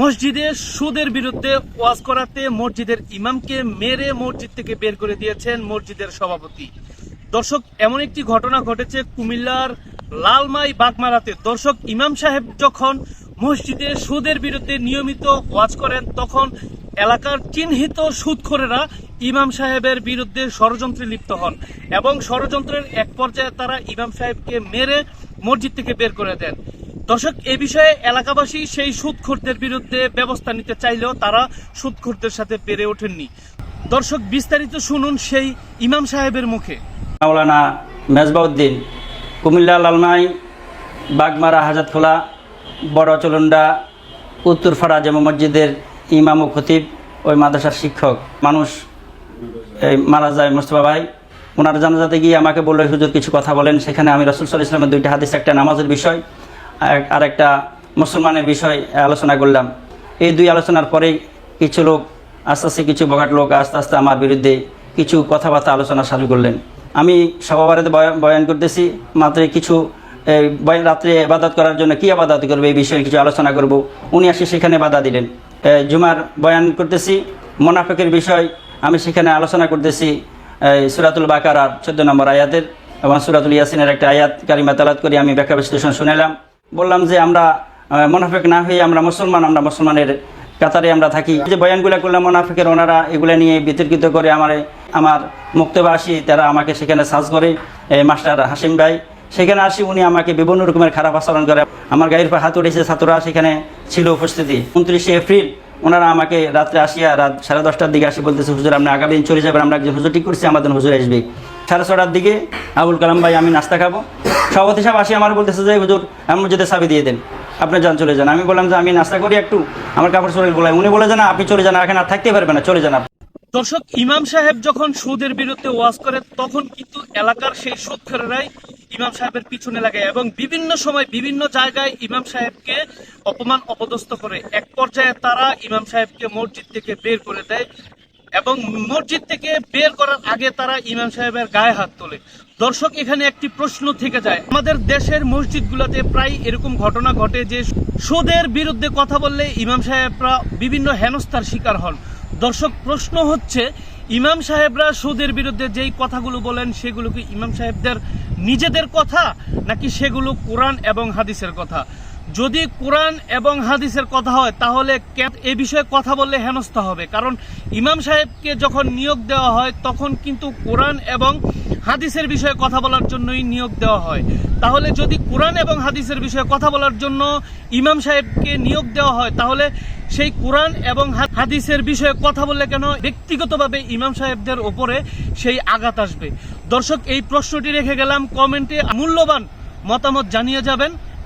মসজিদে সুদের বিরুদ্ধে ওয়াজ করাতে মসজিদের ইমামকে মেরে মসজিদ থেকে বের করে দিয়েছেন মসজিদের সভাপতি। দর্শক, এমন একটি ঘটনা ঘটেছে কুমিল্লার লালমাই বাগমারাতে। দর্শক, ইমাম সাহেব যখন মসজিদে সুদের বিরুদ্ধে নিয়মিত ওয়াজ করেন, তখন এলাকার চিহ্নিত সুদখোরেরা ইমাম সাহেবের বিরুদ্ধে ষড়যন্ত্রে লিপ্ত হন এবং ষড়যন্ত্রের এক পর্যায়ে তারা ইমাম সাহেবকে মেরে মসজিদ থেকে বের করে দেন। দর্শক, এ বিষয়ে এলাকাবাসী সেই সুদখোরদের বিরুদ্ধে ব্যবস্থা নিতে চাইলেও তারা সুদখোরদের সাথে পেরে ওঠেননি। দর্শক, বিস্তারিত শুনুন সেই ইমাম সাহেবের মুখে। মাওলানা মেজবাউদ্দিন, কুমিল্লা লালমাই, বাগমারা হাজাতখোলা, বড় চলুন্ডা উত্তরপাড়া জামা মসজিদের ইমাম ও খতিব, ওই মাদ্রাসার শিক্ষক, মানুষ, এই মারা যায় মুস্তফা ভাই ওনার জানাজাতে গিয়ে আমাকে বলল, হুজুর, কিছু কথা বলেন। সেখানে আমি রসুল সাল ইসলামের দুইটা হাদিস, একটা নামাজের বিষয় আর- আর একটা মুসলমানের বিষয় আলোচনা করলাম। এই দুই আলোচনার পরে কিছু লোক, আস্তে আস্তে কিছু বগাট লোক আস্তে আস্তে আমার বিরুদ্ধে কিছু কথাবার্তা আলোচনা শুরু করলেন। আমি সভাবারেতে বয়া- বয়ান করতেছি, মাত্র কিছু রাত্রে আবাদত করার জন্য কি আবাদত করবে এই বিষয়ে কিছু আলোচনা করব। উনি আসে সেখানে বাধা দিলেন। জুমার বয়ান করতেছি, মোনাফেকের বিষয় আমি সেখানে আলোচনা করতেছি সুরাতুল বাকারার চোদ্দ নম্বর আয়াতের এবং সুরাতুল ইয়াসিনের একটা আয়াত কারিমা তালাত করে আমি ব্যাখ্যা বিশ্লেষণ শুনেলাম। বললাম যে আমরা মোনাফেক না হয়ে আমরা মুসলমান, আমরা মুসলমানের কাতারে আমরা থাকি। যে বয়ানগুলো করলাম মোনাফেকের, ওনারা এগুলো নিয়ে বিতর্কিত করে আমার আমার মুক্তবা আসি তারা আমাকে সেখানে সার্চ করে মাস্টার হাসিম ভাই। সেখানে আসি উনি আমাকে বিভিন্ন রকমের খারাপ আচরণ করে। আমার গাড়ির পর হাত উঠেছে, ছাত্ররা সেখানে ছিল উপস্থিতি। উনত্রিশে এপ্রিল, ওনারা আমাকে রাত্রে আসিয়া রাত সাড়ে দশটার দিকে আসি বলতেছে, হুজুর, আপনি আগামী দিন চলে যাবেন, আমরা একজন হুজুর ঠিক করছি, আমাদের হুজুর আসবে। সাড়ে ছটার দিকে আবুল কালাম ভাই, আমি নাস্তা খাব। সভাপতি সাহেব আসি, আমার বলতেছে যে, হুজুর, আমার যদি চাবি দিয়ে দেন। আপনি যান, চলে যান। আমি বললাম যে, আমি নাস্তা করি একটু। আমার কাপড় চলে বলাই উনি বলে যান আপনি চলে যান এখানে আর থাকতে পারবেন না, চলে যান দর্শক, ইমাম সাহেব যখন সুদের বিরুদ্ধে ওয়াজ করে, তখন কিন্তু এলাকার সেই সুদখোরেরাই ইমাম সাহেবের পিছনে লাগে এবং বিভিন্ন সময় বিভিন্ন জায়গায় ইমাম সাহেবকে অপমান, অপদস্থ করে। এক পর্যায়ে তারা ইমাম সাহেবকে মসজিদ থেকে বের করে দেয়। এবং মসজিদ থেকে বের করার আগে তারা ইমাম সাহেবের গায়ে হাত তোলে। দর্শক, এখানে একটি প্রশ্ন থেকে যায়। আমাদের দেশের মসজিদগুলোতে প্রায় এরকম ঘটনা ঘটে যে সুদের বিরুদ্ধে কথা বললে ইমাম সাহেবরা বিভিন্ন হেনস্থার শিকার হন। দর্শক, প্রশ্ন হচ্ছে, ইমাম সাহেবরা সুদের বিরুদ্ধে যেই কথাগুলো বলেন, সেগুলো কি ইমাম সাহেবদের নিজেদের কথা, নাকি সেগুলো কোরআন এবং হাদিসের কথা? যদি কোরআন এবং হাদিসের কথা হয়, তাহলে এ বিষয়ে কথা বললে হেনস্থা হবে? কারণ ইমাম সাহেবকে যখন নিয়োগ দেওয়া হয়, তখন কিন্তু কোরআন এবং হাদিসের বিষয়ে কথা বলার জন্যই নিয়োগ দেওয়া হয়। তাহলে যদি কোরআন এবং হাদিসের বিষয়ে কথা বলার জন্য ইমাম সাহেবকে নিয়োগ দেওয়া হয়, তাহলে সেই কোরআন এবং হাদিসের বিষয়ে কথা বললে কেন ব্যক্তিগতভাবে ইমাম সাহেবদের ওপরে সেই আঘাত আসবে? দর্শক, এই প্রশ্নটি রেখে গেলাম। কমেন্টে মূল্যবান মতামত জানিয়ে যাবেন।